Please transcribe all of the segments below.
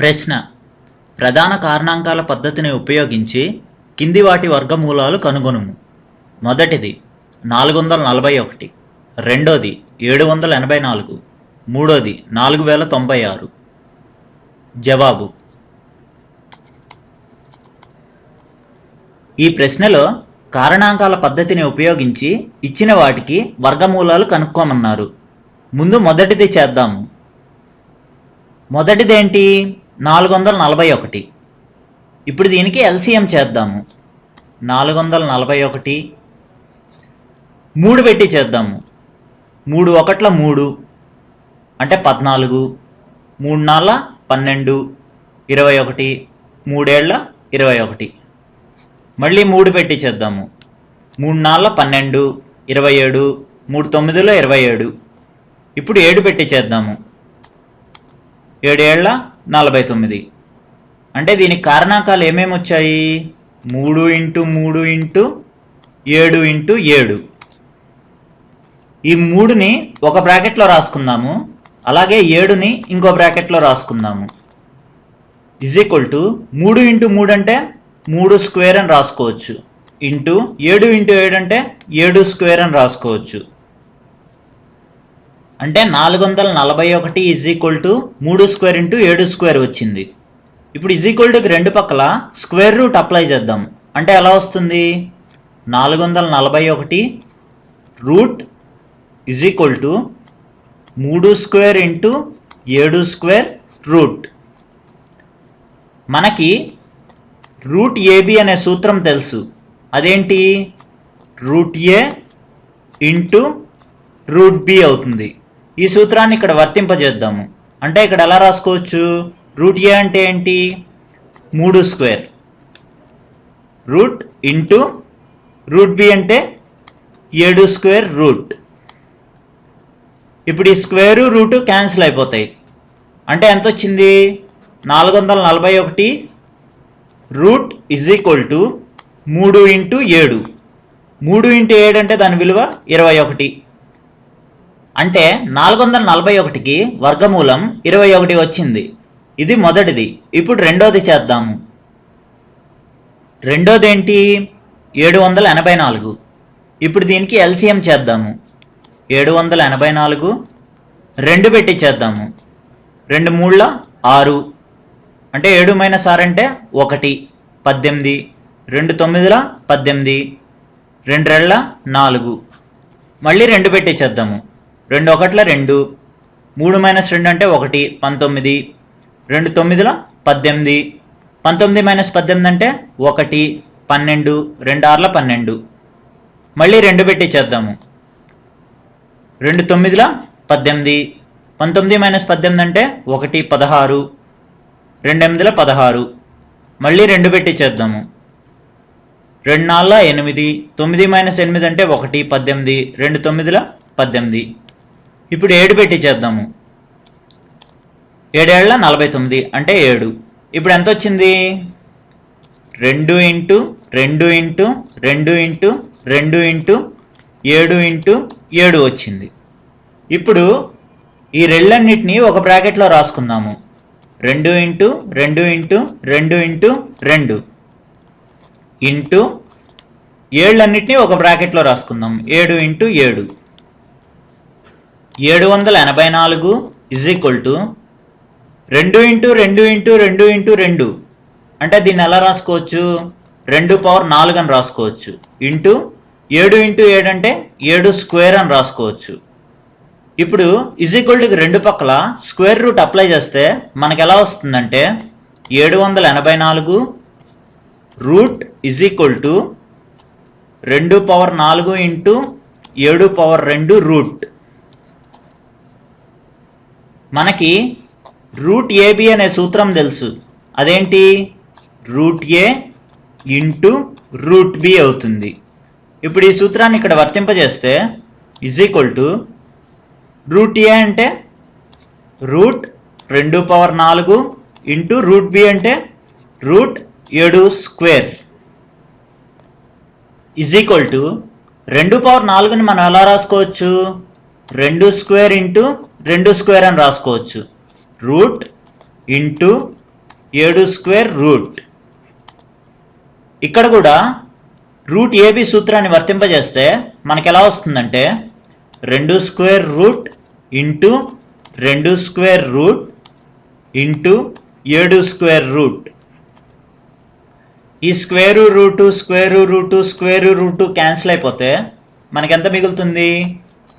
ప్రశ్న. ప్రధాన కారణాంకాల పద్ధతిని ఉపయోగించి కింది వాటి వర్గమూలాలు కనుగొనుము. మొదటిది నాలుగు వందల నలభై ఒకటి. రెండోది ఏడు వందల ఎనభై నాలుగు. మూడోది నాలుగు వేల తొంభై ఆరు. జవాబు. ఈ ప్రశ్నలో కారణాంకాల పద్ధతిని ఉపయోగించి ఇచ్చిన వాటికి వర్గమూలాలు కనుక్కోమన్నారు. ముందు మొదటిది చేద్దాము. మొదటిదేంటి? నాలుగు వందల నలభై ఒకటి. ఇప్పుడు దీనికి ఎల్సిఎం చేద్దాము. నాలుగు వందల నలభై ఒకటి. మూడు పెట్టి చేద్దాము. మూడు ఒకట్ల మూడు. అంటే పద్నాలుగు. మూడు నాళ్ళ పన్నెండు. ఇరవై ఒకటి. మూడేళ్ళ ఇరవై ఒకటి. మళ్ళీ మూడు పెట్టి చేద్దాము. మూడు నాళ్ళ పన్నెండు. ఇరవై ఏడు. మూడు తొమ్మిదిలో ఇరవై ఏడు. ఇప్పుడు ఏడు పెట్టి చేద్దాము. ఏడేళ్ళ నలభై తొమ్మిది. అంటే దీనికి కారణాంకాలు ఏమేమి వచ్చాయి? మూడు ఇంటూ మూడు ఇంటూ ఏడు ఇంటూ ఏడు. ఈ మూడుని ఒక బ్రాకెట్లో రాసుకుందాము. అలాగే ఏడుని ఇంకో బ్రాకెట్లో రాసుకుందాము. ఇజ్ ఈక్వల్ టు మూడు ఇంటూ మూడు అంటే మూడు స్క్వేర్ అని రాసుకోవచ్చు. ఇంటూ ఏడు ఇంటూ ఏడు అంటే ఏడు స్క్వేర్ అని రాసుకోవచ్చు. అంటే నాలుగు వందల నలభై ఒకటి ఈజ్ ఈక్వల్ టు మూడు స్క్వేర్ ఇంటూ ఏడు స్క్వేర్ వచ్చింది. ఇప్పుడు ఈజ్ ఈక్వల్ టుకి రెండు పక్కల స్క్వేర్ రూట్ అప్లై చేద్దాం. అంటే ఎలా వస్తుంది? నాలుగు వందల నలభై ఒకటి రూట్ ఈజ్ ఈక్వల్ టు మూడు స్క్వేర్ ఇంటూ ఏడు స్క్వేర్ రూట్ మనకి రూట్ ఏబి అనే సూత్రం తెలుసు. అదేంటి? Root A into root B అవుతుంది. ఈ సూత్రాన్ని ఇక్కడ వర్తింపజేద్దాము. అంటే ఇక్కడ ఎలా రాసుకోవచ్చు? రూట్ ఏ అంటే ఏంటి? మూడు square. Root into root B అంటే ఏడు స్క్వేర్ రూట్. ఇప్పుడు ఈ స్క్వేరు రూటు క్యాన్సిల్ అయిపోతాయి. అంటే ఎంత వచ్చింది? నాలుగు వందల నలభై ఒకటి రూట్ ఇజ్ ఈక్వల్ టు మూడు ఇంటూ ఏడు. మూడు ఇంటూ ఏడు అంటే దాని విలువ ఇరవై ఒకటి. అంటే నాలుగు వందల నలభై ఒకటికి వర్గమూలం ఇరవై ఒకటి వచ్చింది. ఇది మొదటిది. ఇప్పుడు రెండోది చేద్దాము రెండోది ఏంటి ఏడు వందల ఎనభై నాలుగు. ఇప్పుడు దీనికి ఎల్సిఎం చేద్దాము. ఏడు వందల ఎనభై నాలుగు. రెండు పెట్టి చేద్దాము. రెండు మూడుల ఆరు. అంటే ఏడు మైనస్ ఆరు అంటే ఒకటి పద్దెనిమిది. రెండు తొమ్మిదిల పద్దెనిమిది. రెండు రెళ్ళ నాలుగు. మళ్ళీ రెండు పెట్టి చేద్దాము. రెండు ఒకట్ల రెండు మూడు మైనస్ రెండు అంటే ఒకటి పంతొమ్మిది. రెండు తొమ్మిదిల పద్దెనిమిది. పంతొమ్మిది మైనస్ పద్దెనిమిది అంటే ఒకటి పన్నెండు రెండు ఆర్ల పన్నెండు. మళ్ళీ రెండు పెట్టి చేద్దాము. రెండు తొమ్మిదిల పద్దెనిమిది. పంతొమ్మిది మైనస్ పద్దెనిమిది అంటే ఒకటి పదహారు. రెండు ఎనిమిదిల పదహారు. మళ్ళీ రెండు పెట్టి చేద్దాము. రెండు నాలుగు ఎనిమిది. తొమ్మిది మైనస్ ఎనిమిది అంటే ఒకటి పద్దెనిమిది. రెండు తొమ్మిదిల పద్దెనిమిది. ఇప్పుడు ఏడు పెట్టి చేద్దాము. ఏడేళ్ళ నలభై తొమ్మిది అంటే ఏడు. ఇప్పుడు ఎంత వచ్చింది? రెండు ఇంటూ రెండు ఇంటూ రెండు ఇంటూ రెండు ఇంటూ ఏడు ఇంటూ ఏడు వచ్చింది. ఇప్పుడు ఈ రెళ్ళన్నిటినీ ఒక బ్రాకెట్లో రాసుకుందాము. రెండు ఇంటూ రెండు ఇంటూ రెండు ఇంటూ రెండు. ఇంటూ ఏళ్ళన్నిటినీ ఒక బ్రాకెట్లో రాసుకుందాం. ఏడు ఇంటూ ఏడు. ఏడు వందల ఎనభై నాలుగు ఇజ్ ఈక్వల్ టు రెండు ఇంటూ రెండు ఇంటూ రెండు ఇంటూ రెండు. అంటే దీన్ని ఎలా రాసుకోవచ్చు? రెండు పవర్ నాలుగు అని రాసుకోవచ్చు. ఇంటూ ఏడు ఇంటూ ఏడు అంటే ఏడు స్క్వేర్ అని రాసుకోవచ్చు. ఇప్పుడు ఇజ్ ఈక్వల్ టు రెండు పక్కల స్క్వేర్ రూట్ అప్లై చేస్తే మనకు ఎలా వస్తుందంటే ఏడు వందల ఎనభై నాలుగు రూట్ ఇజ్ ఈక్వల్ టు రెండు పవర్ నాలుగు ఇంటూ ఏడు పవర్ రెండు రూట్. మనకి రూట్ ఏబి అనే సూత్రం తెలుసు. అదేంటి? Root A into root B అవుతుంది. ఇప్పుడు ఈ సూత్రాన్ని ఇక్కడ వర్తింపజేస్తే is equal to root A అంటే రూట్ రెండు పవర్ నాలుగు ఇంటూ రూట్ బి అంటే రూట్ ఏడు స్క్వేర్. ఇజ్ ఈక్వల్ టు రెండు పవర్ నాలుగుని మనం ఎలా రాసుకోవచ్చు? రెండు స్క్వేర్ ఇంటూ రెండు స్క్వేర్ అని రాసుకోవచ్చు. రూట్ ఇంటూ ఏడు స్క్వేర్ రూట్. ఇక్కడ కూడా రూట్ ఏబి సూత్రాన్ని వర్తింపజేస్తే మనకు ఎలా వస్తుందంటే రెండు స్క్వేర్ రూట్ ఇంటూ రెండు స్క్వేర్ రూట్ ఇంటూ ఏడు స్క్వేర్ రూట్. ఈ square root square root square root cancel అయిపోతే మనకెంత మిగులుతుంది?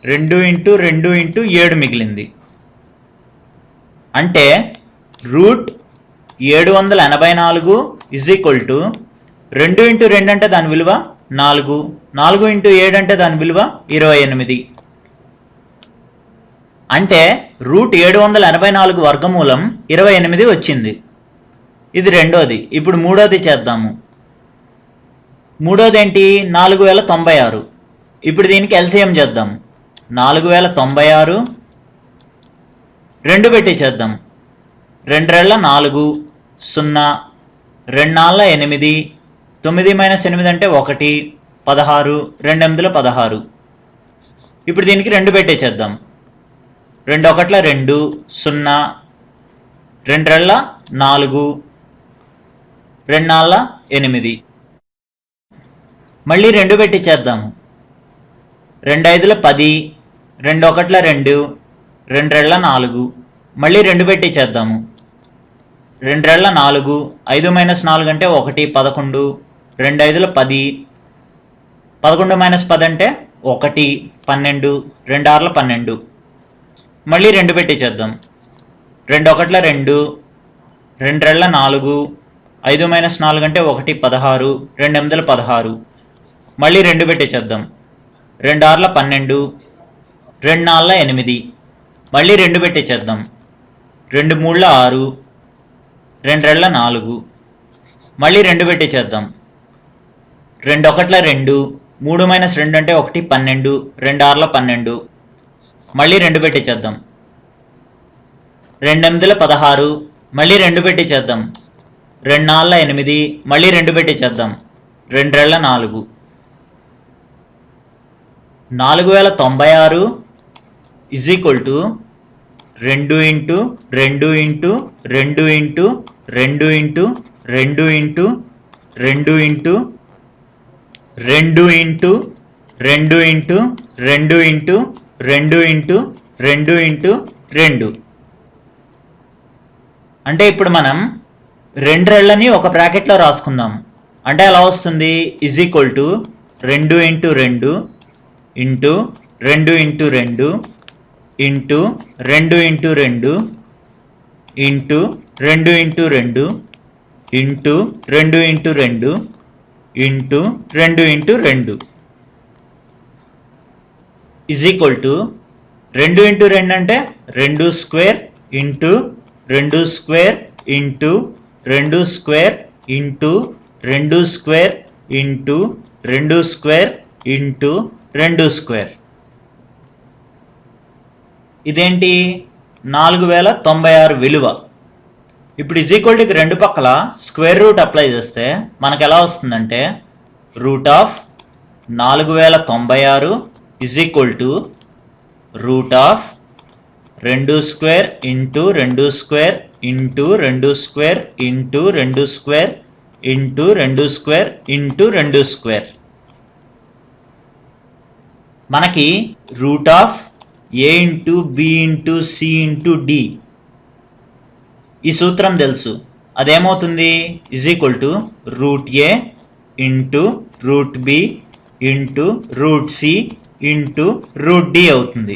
రెండు ఇంటూ రెండు ఇంటూ ఏడు మిగిలింది. అంటే రూట్ ఏడు వందల ఎనభై నాలుగు ఇజ్ ఈక్వల్ టు రెండు ఇంటూ రెండు అంటే దాని విలువ నాలుగు. నాలుగు ఇంటూ ఏడు అంటే దాని విలువ ఇరవై ఎనిమిది. అంటే రూట్ ఏడు వందల ఎనభై నాలుగు వర్గమూలం ఇరవై ఎనిమిది వచ్చింది. ఇది రెండోది. ఇప్పుడు మూడోది చేద్దాము. మూడోది ఏంటి? నాలుగు వేల తొంభై ఆరు. ఇప్పుడు దీనికి ఎల్సిఎం చేద్దాము నాలుగు వేల తొంభై ఆరు. రెండు పెట్టి చేద్దాం. రెండ్రెళ్ళ నాలుగు సున్నా రెండు నాళ్ళ ఎనిమిది తొమ్మిది మైనస్ ఎనిమిది అంటే ఒకటి పదహారు రెండు ఎనిమిదిలో పదహారు. ఇప్పుడు దీనికి రెండు పెట్టే చేద్దాం. రెండు ఒకట్ల రెండు సున్నా రెండ్రెళ్ళ నాలుగు రెండు నాళ్ళ ఎనిమిది. మళ్ళీ రెండు పెట్టి చేద్దాము. రెండు ఐదుల పది రెండు ఒకట్ల రెండు రెండ్రెళ్ళ నాలుగు. మళ్ళీ రెండు పెట్టి చేద్దాము. రెండ్రెళ్ళ నాలుగు ఐదు మైనస్ నాలుగు అంటే ఒకటి పదకొండు. రెండు ఐదుల పది. పదకొండు మైనస్ పది అంటే ఒకటి పన్నెండు. రెండు ఆరుల పన్నెండు. మళ్ళీ రెండు పెట్టి చేద్దాం. రెండు ఒకట్ల రెండు రెండ్రెళ్ళ నాలుగు ఐదు మైనస్ నాలుగు అంటే ఒకటి పదహారు. రెండు ఎనిమిదిల పదహారు. మళ్ళీ రెండు పెట్టి చేద్దాం. రెండు ఆరుల పన్నెండు. రెండు నాళ్ళ ఎనిమిది. మళ్ళీ రెండు పెట్టి చేద్దాం. రెండు మూడుల ఆరు. రెండ్రెళ్ళ నాలుగు. మళ్ళీ రెండు పెట్టి చేద్దాం. రెండు ఒకట్ల రెండు. మూడు మైనస్ రెండు అంటే ఒకటి పన్నెండు. రెండు ఆరుల పన్నెండు. మళ్ళీ రెండు పెట్టి చేద్దాం. రెండు ఎనిమిదిల పదహారు. మళ్ళీ రెండు పెట్టి చేద్దాం. రెండు నాళ్ళ ఎనిమిది. మళ్ళీ రెండు పెట్టి చేద్దాం. రెండ్రెళ్ళ నాలుగు. నాలుగు వేల తొంభై ఆరు. ఇజ్ ఈక్వల్ టు రెండు ఇంటూ రెండు ఇంటూ రెండు ఇంటూ రెండు ఇంటూ రెండు ఇంటూ రెండు ఇంటూ రెండు ఇంటూ రెండు ఇంటూ రెండు ఇంటూ రెండు ఇంటూ రెండు ఇంటూ రెండు అంటే ఇప్పుడు మనం రెండు రెళ్ళని ఒక బ్రాకెట్లో రాసుకుందాం అంటే ఎలా వస్తుంది ఇజ్ ఈక్వల్ టు రెండు ఇంటూ రెండు ఇంటూ రెండు ఇంటూ రెండు ఇంటూ రెండు ఇంటూ రెండు ఇంటూ రెండు ఇంటూ రెండు ఇంటూ రెండు ఇంటూ రెండు ఇంటూ రెండు ఇంటూ రెండు ఇజ్ ఈక్వల్ టు రెండు ఇంటూ రెండు అంటే రెండు స్క్వేర్ ఇంటూ రెండు స్క్వేర్ ఇంటూ రెండు స్క్వేర్ ఇంటూ రెండు స్క్వేర్ ఇంటూ రెండు స్క్వేర్ ఇంటూ రెండు స్క్వేర్ ఇదేంటి? నాలుగు వేల తొంభై ఆరు విలువ. ఇప్పుడు ఈజీక్వల్టీకి ఈక్వల్ టు రెండు పక్కల స్క్వేర్ రూట్ అప్లై చేస్తే మనకు ఎలా వస్తుందంటే రూట్ ఆఫ్ నాలుగు వేల తొంభై ఆరు is equal to root of రెండు స్క్వేర్ ఇంటూ రెండు స్క్వేర్ ఇంటూ రెండు స్క్వేర్ ఇంటూ రెండు స్క్వేర్ ఇంటూ రెండు స్క్వేర్ ఇంటూ రెండు స్క్వేర్ మనకి root of A into B into C into D ఈ సూత్రం తెలుసు. అదేమవుతుంది? Is equal to root A into root B into root C into root D అవుతుంది.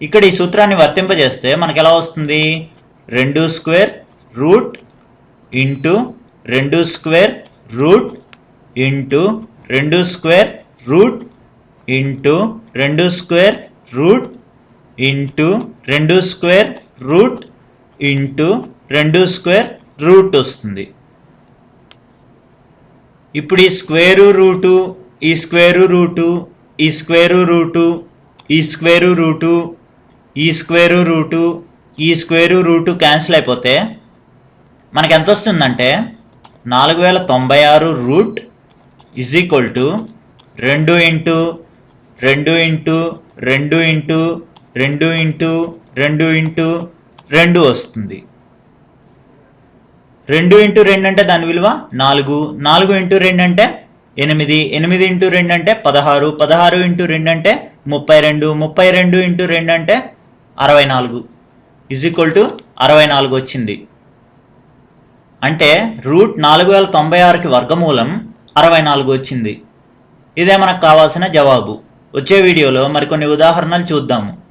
ఇక్కడ ఈ సూత్రాన్ని వర్తింపజేస్తే మనకు ఎలా వస్తుంది? రెండు స్క్వేర్ రూట్ ఇంటూ రెండు స్క్వేర్ రూట్ ఇంటూ రెండు స్క్వేర్ రూట్ ఇంటూ రెండు స్క్వేర్ రూట్ ఇంటూ రెండు స్క్వేర్ రూట్ ఇంటూ రెండు స్క్వేర్ రూట్ వస్తుంది. ఇప్పుడు ఈ స్క్వేరు రూటు ఈ స్క్వేరు రూటు ఈ స్క్వేరు రూటు ఈ స్క్వేరు రూటు ఈ స్క్వేరు రూటు ఈ స్క్వేరు రూటు క్యాన్సిల్ అయిపోతే మనకు ఎంత వస్తుందంటే నాలుగు వేల తొంభై ఆరు రూట్ ఇజ్ ఈక్వల్ టు రెండు ఇంటూ రెండు ఇంటూ రెండు ఇంటూ రెండు ఇంటూ రెండు ఇంటూ రెండు వస్తుంది. రెండు ఇంటూ రెండు అంటే దాని విలువ నాలుగు. నాలుగు ఇంటూ రెండు అంటే ఎనిమిది. ఎనిమిది ఇంటూ రెండు అంటే పదహారు. పదహారు ఇంటూ రెండు అంటే ముప్పై రెండు. ముప్పై రెండు ఇంటూ రెండు అంటే అరవై నాలుగు. ఇజ్ ఈక్వల్ టు అరవై నాలుగు వచ్చింది. అంటే రూట్ నాలుగు వేల తొంభై ఆరుకి వర్గమూలం అరవై నాలుగు వచ్చింది. ఇదే మనకు కావాల్సిన జవాబు. వచ్చే వీడియోలో మరికొన్ని ఉదాహరణలు చూద్దాము.